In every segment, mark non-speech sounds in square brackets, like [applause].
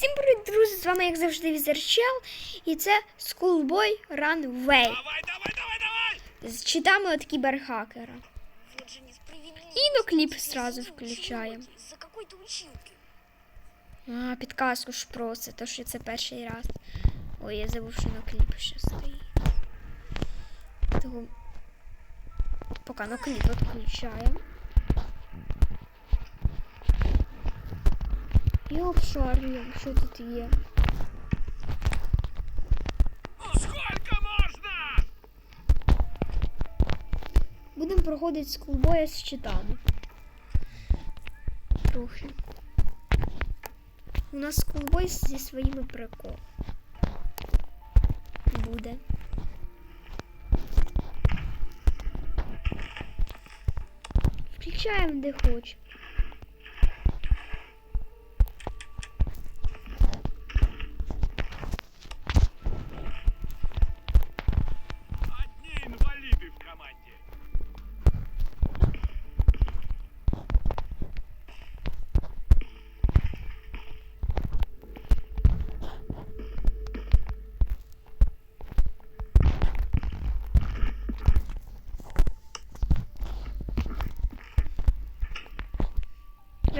Всім привіт, друзі! З вами, як завжди, Візерчел, і це Schoolboy Runway Давай, давай, давай, давай! з читами от кіберхакера. Вот же несправедливо. І ну кліп сразу включаємо. А, підказку ж просить, то що це перший раз. Ой, я забув, що на кліп ще стоїть. Того... Поки на кліп відключаємо. Я обшарюю, що тут є. Сколько можно? Будемо проходити скулбоя з читами. Трохи. У нас скулбой зі своїми приколами. Буде. Включаємо де хоче.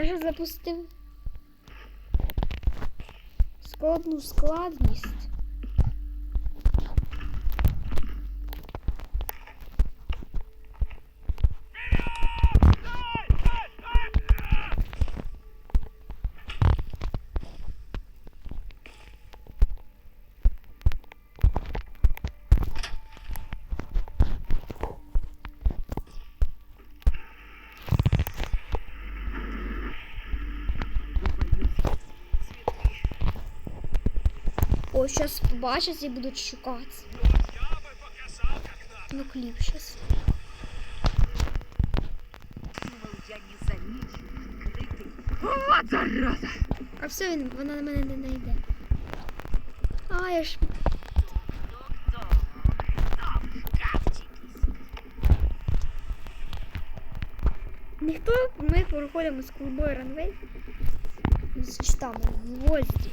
Я запустим складну складність. зараз побачать і будуть шукати. Вот я бы показал, как надо. Ну, кліп зараз. Думал, я не замечу крытый. Вот зараза! А все, він, вона на мене не знайде. А, я ж. Кто-кто? Там в шкафчике Ніхто, ми проходимо з клубою Ранвей. З штами, гвозді.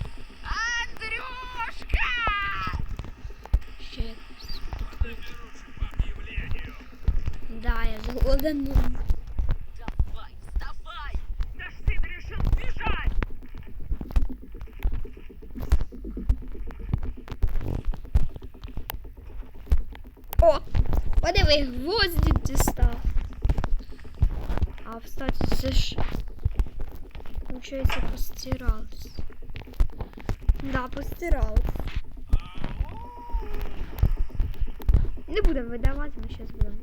я згоден. Давай, вставай! Наш сын решил сбежать! О! Подиви, гвозді дістав. А, кстати, це ж. Получається, постиралось. Да, постиралось. Не будемо видавати, ми зараз будемо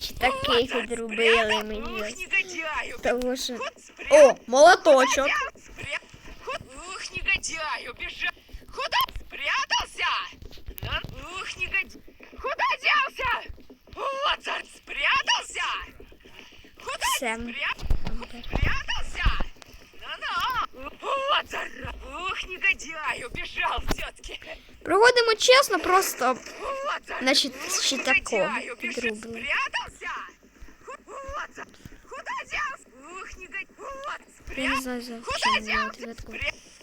чи такий Вот мені. Негодяю! Того що... О, молоточок. Ух, негодяй, убежал. Куда спрятался? Ух, негодяй. Куда делся? Вот за- спрятался. Куда Сэм. спрятался? Ну-ну. Вот зараза. Ух, негодяй, убежал все-таки. Проводимо чесно, просто. Значит, Щитако. Друг. Я не знаю, зачем мне ответку.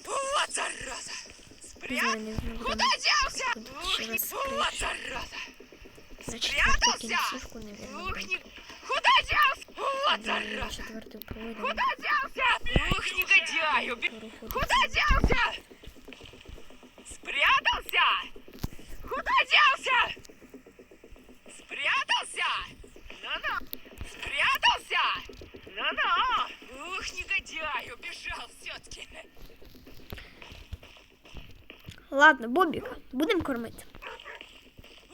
Вот зараза! Спрятался! Куда делся? Вот зараза! Спрятался! Ухник! Куда делся? Вот зараза! Куда делся? Ух, негодяй! Куда делся? Спрятался! Куда делся? Спрятался? Ну-ну. Спрятался? Ну-ну. Ух, негодяй, убежал все-таки. Ладно, Бобик, будем кормить.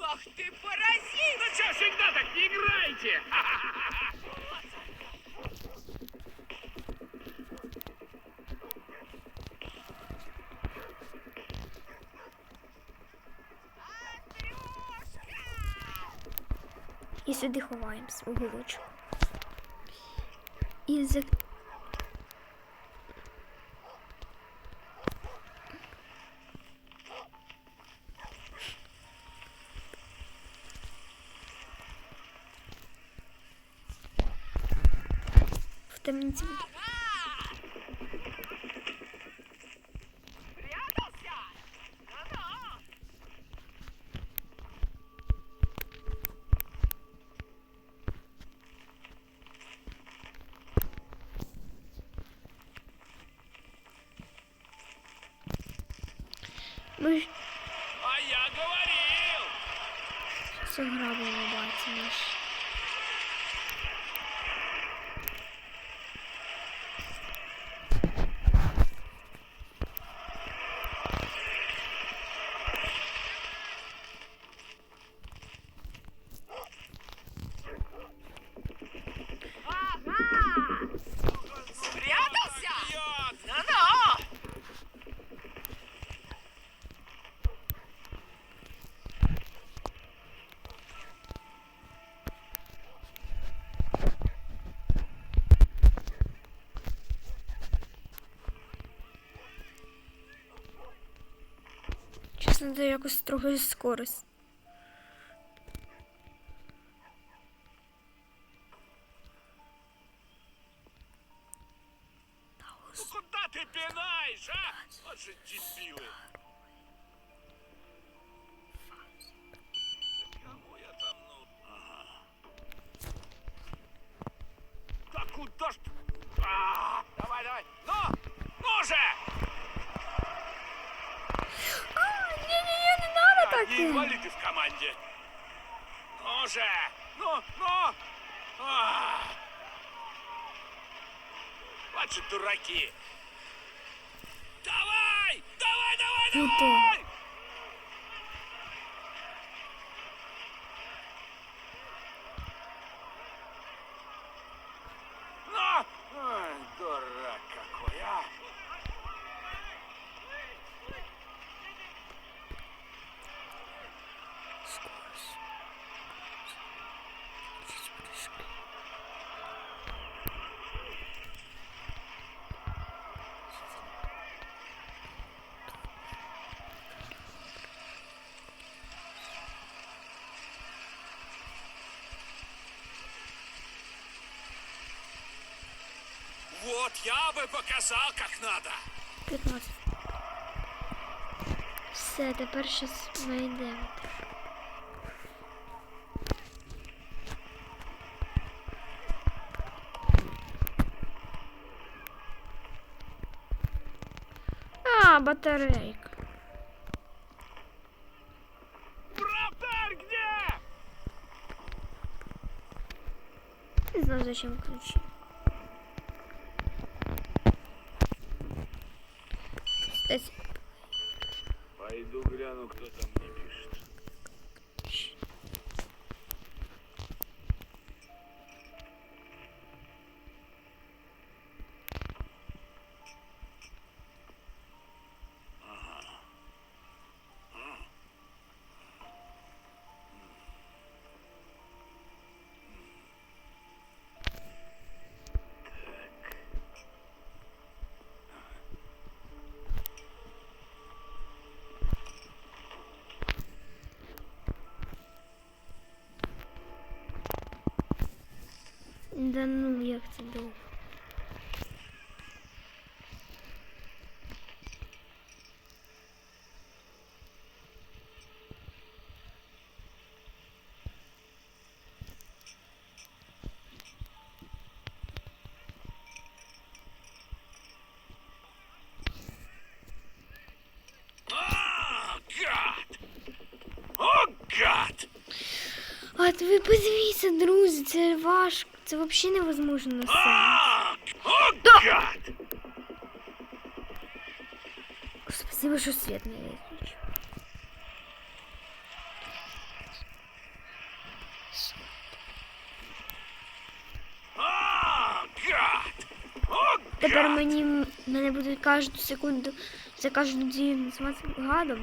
Ах ты паразит! Ну что, всегда так не играйте? [laughs] І сюди ховаємось у гулочку. І за... В темниці. Прятался? Ну-ну! Ми А я говорил! заграбили баці наш. Це якось трохи скорость. Ну куда ты пинаешь, а? Вот же дебилы! Ну... Да куда ж ты? А, давай, давай! Ну! Ну же! Таке. инвалиды в команде! Ну же! Ну, ну! А! Вот же дураки! Давай! Давай, давай, давай! Ну! Ой, дурак какой, а! Вот я бы показал, как надо. 15. Все, тепер щас знайдемо. А, батарейка. Вратарь где? Не знаю, зачем ключи. Пойду гляну, кто там да ну як це довго. А, гад! О, гад! А ви подивіться, друзі, це важко. Це вообще невозможно на Да! Спасибо, что свет не выключил. Тепер мені мене будуть кожну секунду за кожну дію називати гадом.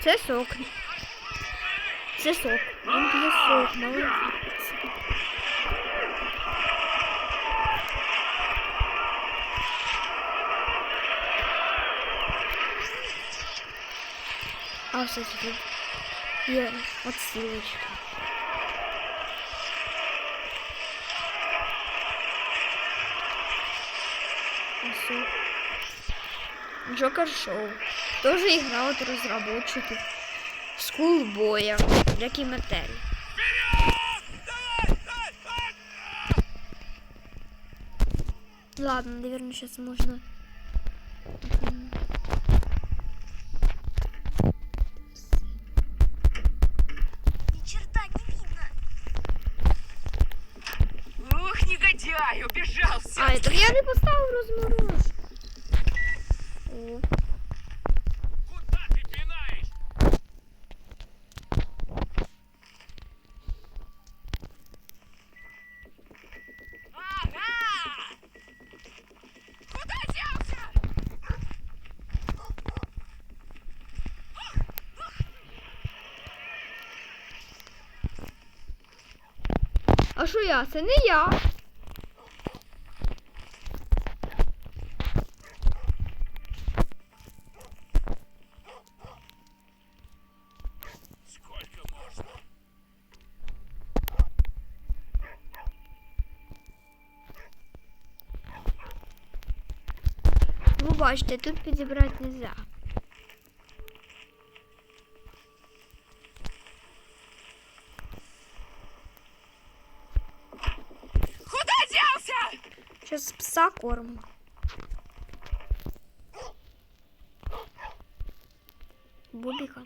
Це сок. Це сок. Він п'є сок, молодець. А все тут є отсилочка. Джокер Шоу. Тоже игра от разработчиков. Скулбоя, як і Метель. Ладно, наверное, сейчас можно. Мгм. Ни черта не видно. Ух, негодяй, убежался. А, так я не поставив розмороз. О, Куда ты пинаешь? Ага! Куда делся? а що я? Це не я. Бачите, тут підібрати не Зараз пса корму. Бубіка.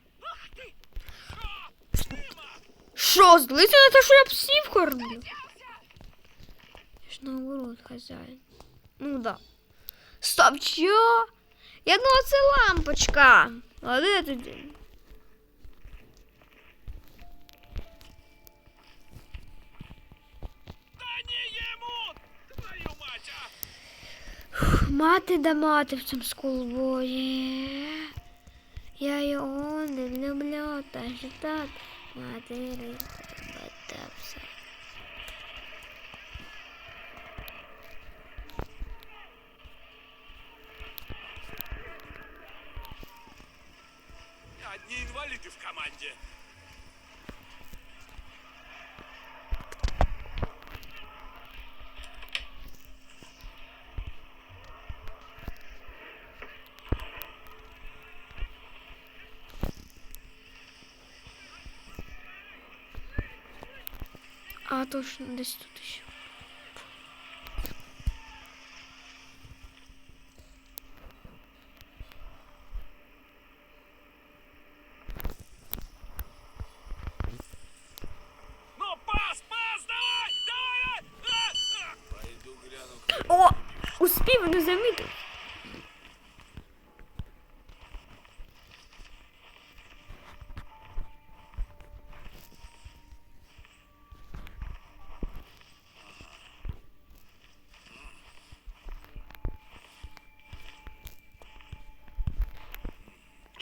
Що, злиться на те, що я псів кормлю? Я ж наоборот хазяїн. Ну да. Стоп, чо? Я думала, це лампочка. А де тоді? Мати да мати в цьому скулбої. Я його не люблю, та ж так матері батався. Одни инвалиды в команде. А точно десь тут ще. Ну, пас, пас, давай, давай! А, а. Пойду гляну. О! Успів не замітив.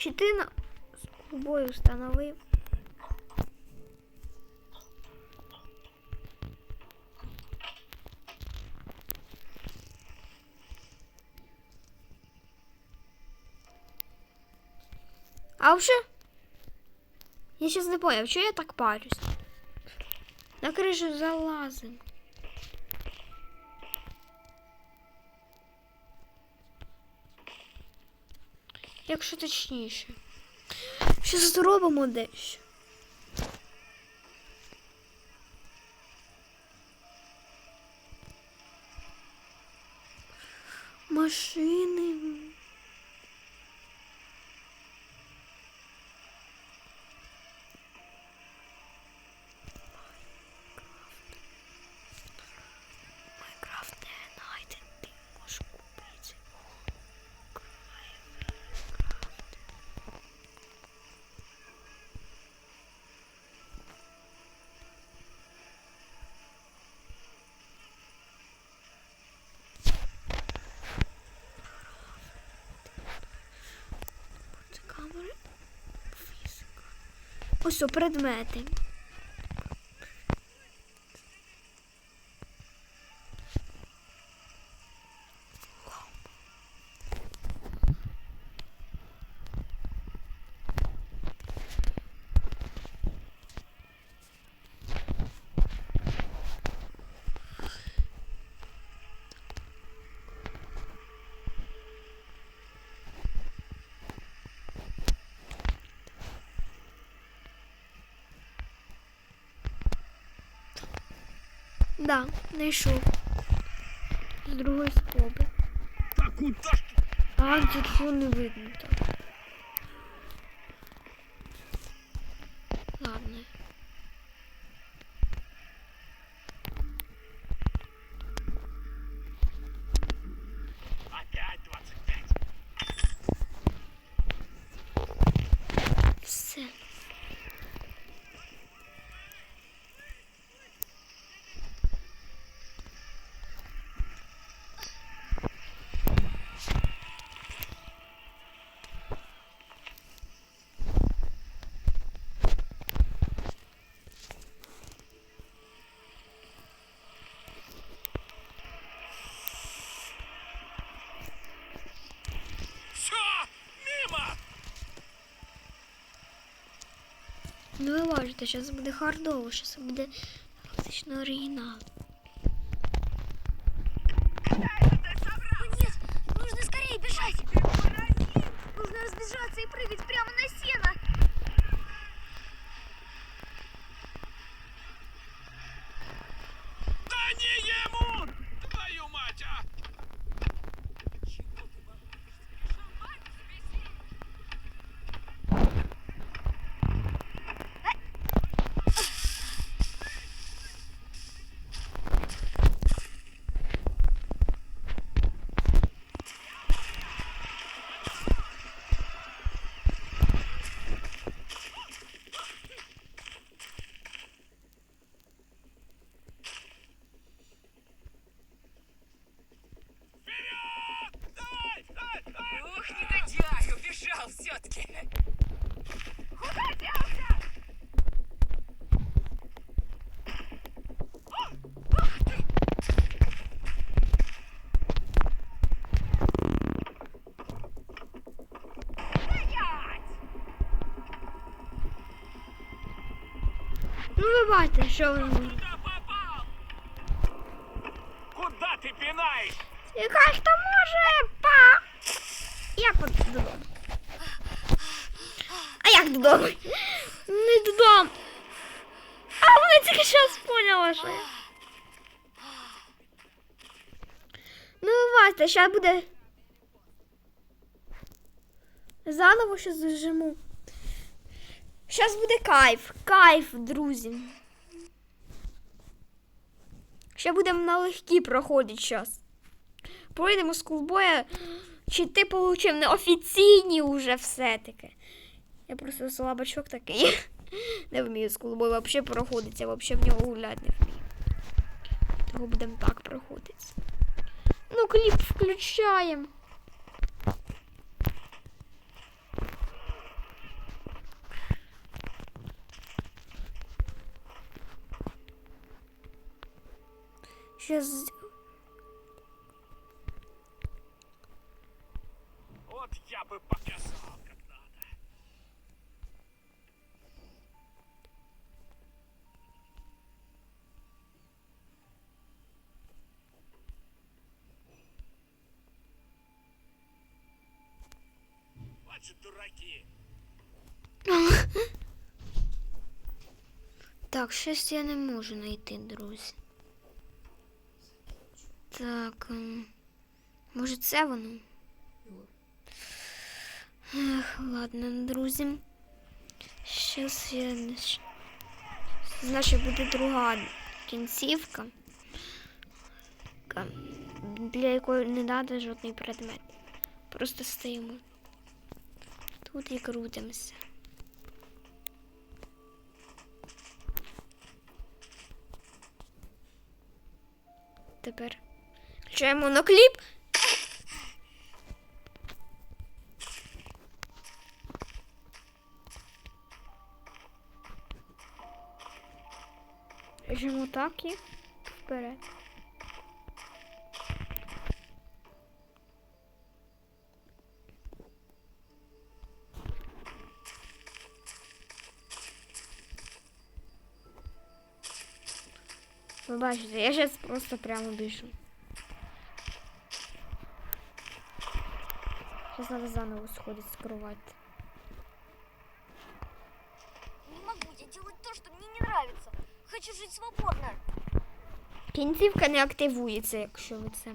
Чи на скулбою встановив? А вообще, я сейчас не понял, что я так парюсь? На крышу залазим. Якщо точніше. Що зробимо дещо. Машини. Ось предмети. Да, знайшов. З другої спроби. Та куда? А, тут не видно так. Ладно. Опять 25. Все. Все, мимо! Ну ви бачите, зараз буде хардово, зараз буде фактично оригінал. О, нет, нужно скорее бежать. Нужно разбежаться и прыгать прямо на сено. Да не ему! Твою мать, а! Вперед! Давай! Ай, ай! Ух, негодяй, убежал все-таки. Ну ви бачите, що він. Куда ты пинаешь? Яка хто може па. Я под додому. А як додому? Не додому. А вона тільки зараз поняла, що я. Ну, ви бачите, зараз буде. Заново ще зажиму. Зараз буде кайф. Кайф, друзі. Ще будемо на легкі проходити час. Пройдемо з кулбоя. Чи ти получив неофіційні уже все-таки? Я просто слабачок такий. [laughs] Не вмію з кулбою взагалі проходиться, взагалі в нього гуляти не вмію. Того будемо так проходити. Ну, кліп включаємо. Сейчас Вот я бы показал, как надо. Вот же дураки. Так, щось я не можу знайти, друзі. Так. ем, Може, це воно? Ех, ладно, друзі. Щас я. Значить, буде друга кінцівка. Для якої не треба жодний предмет. Просто стоїмо. Тут і крутимося. Тепер включаємо на кліп. Біжимо так і вперед. Ви бачите, я зараз просто прямо біжу. Зараз треба заново сходить с кровати. Не могу я делать то, что мне не нравится. Хочу жить свободно. Кінцівка не активується, якщо ви це.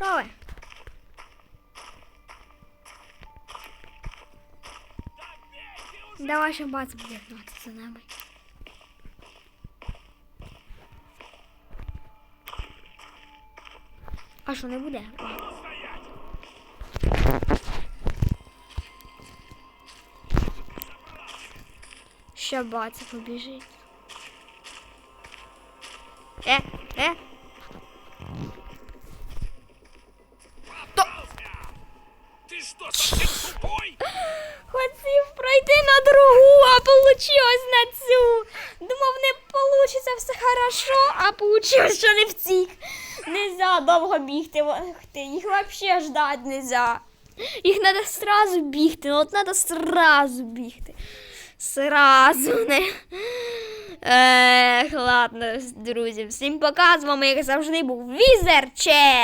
Що ви? Давай ще бац буде гнати за нами. А що не буде? Ще бац побіжить. Е, е. Ты что, совсем тупой? Хотів пройти на другу, а получилось на цю. Думав, не получиться все хорошо, а получилось, що не втік. Нельзя довго бігти, Їх взагалі їх не можна. Їх треба сразу бігти, ну от треба сразу бігти. Сразу не. Ех, ладно, друзі, всім пока, з вами, як завжди, був Візер Че.